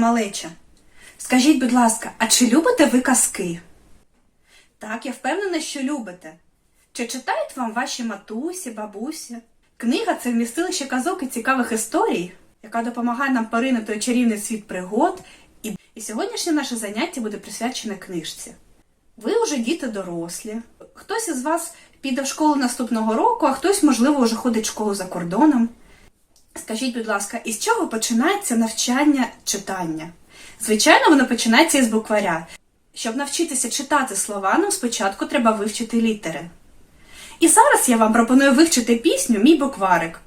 Малеча. Скажіть, будь ласка, а чи любите ви казки? Так, я впевнена, що любите. Чи читають вам ваші матусі, бабусі? Книга це вмістилище казок і цікавих історій, яка допомагає нам поринути у чарівний світ пригод. І, і сьогоднішнє наше заняття буде присвячене книжці. Ви вже діти дорослі. Хтось із вас піде в школу наступного року, а хтось, можливо, вже ходить в школу за кордоном. Скажіть, будь ласка, із чого починається навчання читання? Звичайно, воно починається із букваря. Щоб навчитися читати слова, нам спочатку треба вивчити літери. І зараз я вам пропоную вивчити пісню Мій букварик.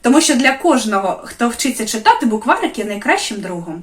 Тому що для кожного, хто вчиться читати, букварик є найкращим другом.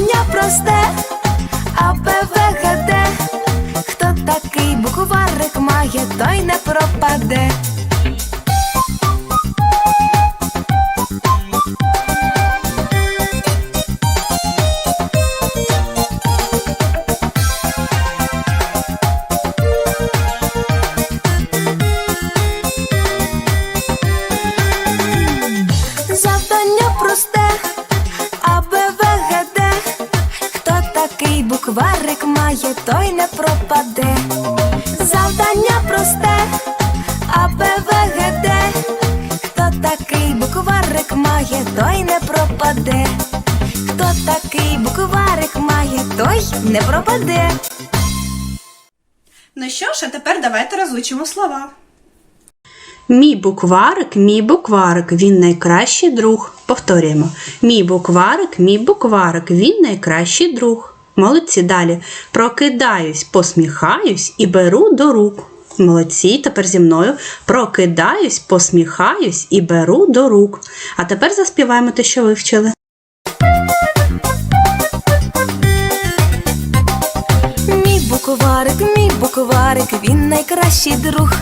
Завдання просте, А, Б, В, Г, Д. Хто такий букварик має, той не пропаде. Має, той не пропаде. Завдання просте, А, Б, В, Г, Д. Хто такий букварик має, той не пропаде. Хто такий букварик має, той не пропаде. Ну що ж, а тепер давайте розучимо слова. Мій букварик, мій букварик, він найкращий друг. Повторюємо. Мій букварик, мій букварик, він найкращий друг. Молодці далі. Прокидаюсь, посміхаюсь і беру до рук. Молодці, тепер зі мною. Прокидаюсь, посміхаюсь і беру до рук. А тепер заспіваємо те, що вивчили. Мій букварик, мій букварик, він найкращий друг.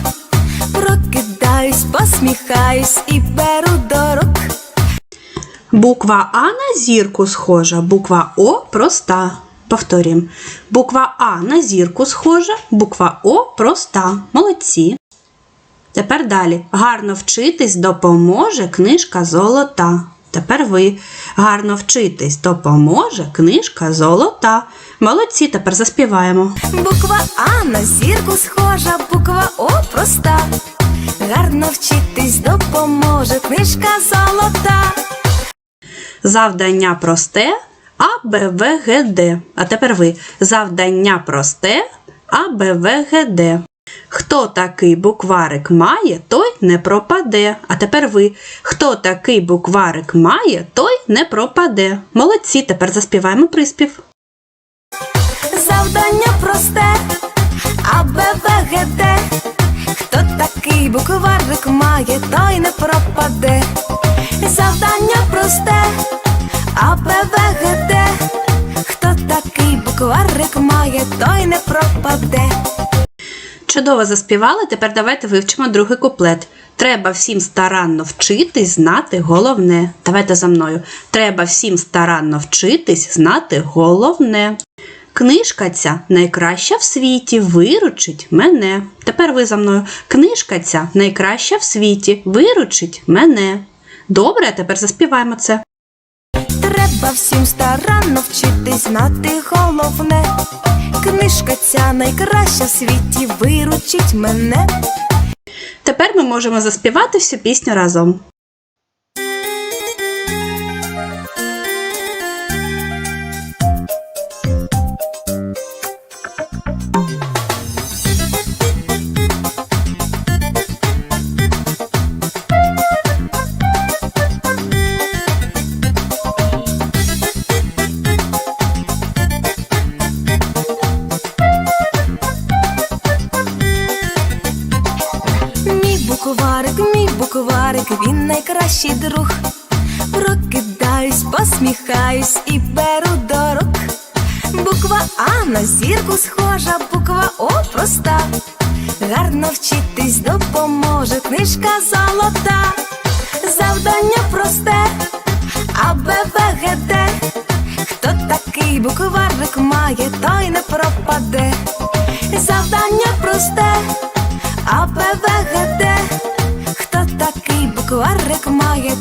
Прокидаюсь, посміхаюсь і беру до рук. Буква А на зірку схожа, буква О проста. Повторюємо. Буква А на зірку схожа, буква О проста. Молодці. Тепер далі. Гарно вчитись допоможе книжка золота. Тепер ви. Гарно вчитись допоможе книжка золота. Молодці, тепер заспіваємо. Буква А на зірку схожа, буква О проста. Гарно вчитись допоможе книжка золота. Завдання просте А, Б, В, Г, Д. А тепер ви. Завдання просте А, Б, В, Г, Д. Хто такий букварик має, той не пропаде. А тепер ви. Хто такий букварик має, той не пропаде. Молодці, тепер заспіваємо приспів. Завдання просте, А, Б, В, Г, Д. Хто такий букварик має, той не пропаде. Завдання просте, А, Б, В, Г, Д. Хто такий букварик має, той не пропаде. Чудово заспівали, тепер давайте вивчимо другий куплет. Треба всім старанно вчитись, знати головне. Давайте за мною. Треба всім старанно вчитись, знати головне. Книжка ця найкраща в світі, виручить мене. Тепер ви за мною. Книжка ця найкраща в світі, виручить мене. Добре, тепер заспіваємо це. Треба всім старанно вчитись, знати головне. Книжка ця найкраща в світі, виручить мене. Тепер ми можемо заспівати всю пісню разом. Найкращий друг. Прокидаюсь, посміхаюсь і беру до рук. Буква А на зірку схожа, буква О проста. Гарно вчитись допоможе книжка золота. Завдання просте, А Б. Хто такий букварик має, той не пропаде. Завдання просте,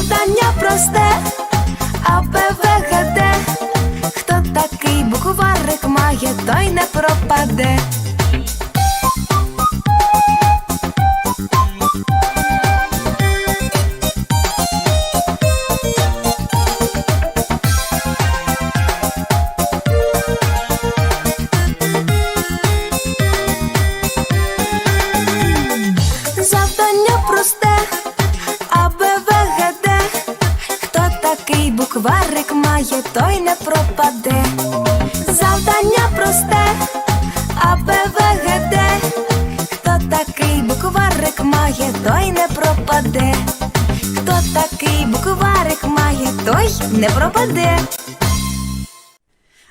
Завдання просте, А Б В Г Д. Хто такий букварик має, той не пропаде. Той не пропаде. Завдання просте, А Б В Г Д. Хто такий букварик має, той не пропаде. Хто такий букварик має, той не пропаде.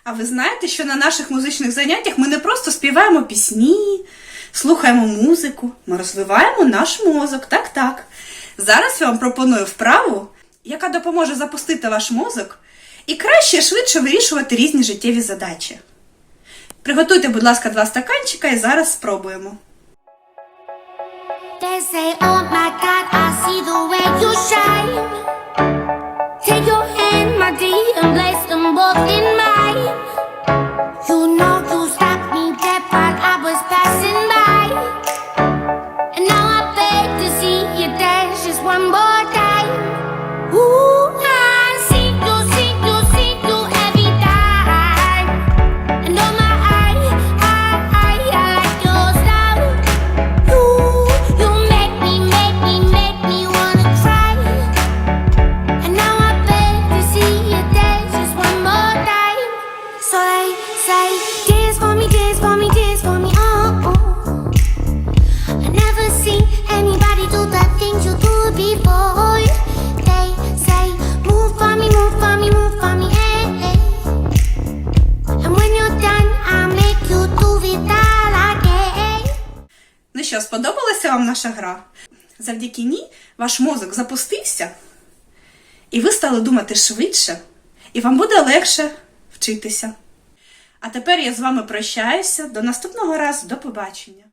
А ви знаєте, що на наших музичних заняттях ми не просто співаємо пісні, слухаємо музику, ми розвиваємо наш мозок. Так, так. Зараз я вам пропоную вправу, яка допоможе запустити ваш мозок і краще швидше вирішувати різні життєві задачі. Приготуйте, будь ласка, два стаканчика і зараз спробуємо. Oh my. Take your hand, my dear, and place them both in mine. Ну що, сподобалася вам наша гра? Завдяки ній ваш мозок запустився, і ви стали думати швидше, і вам буде легше вчитися. А тепер я з вами прощаюся. До наступного разу, до побачення!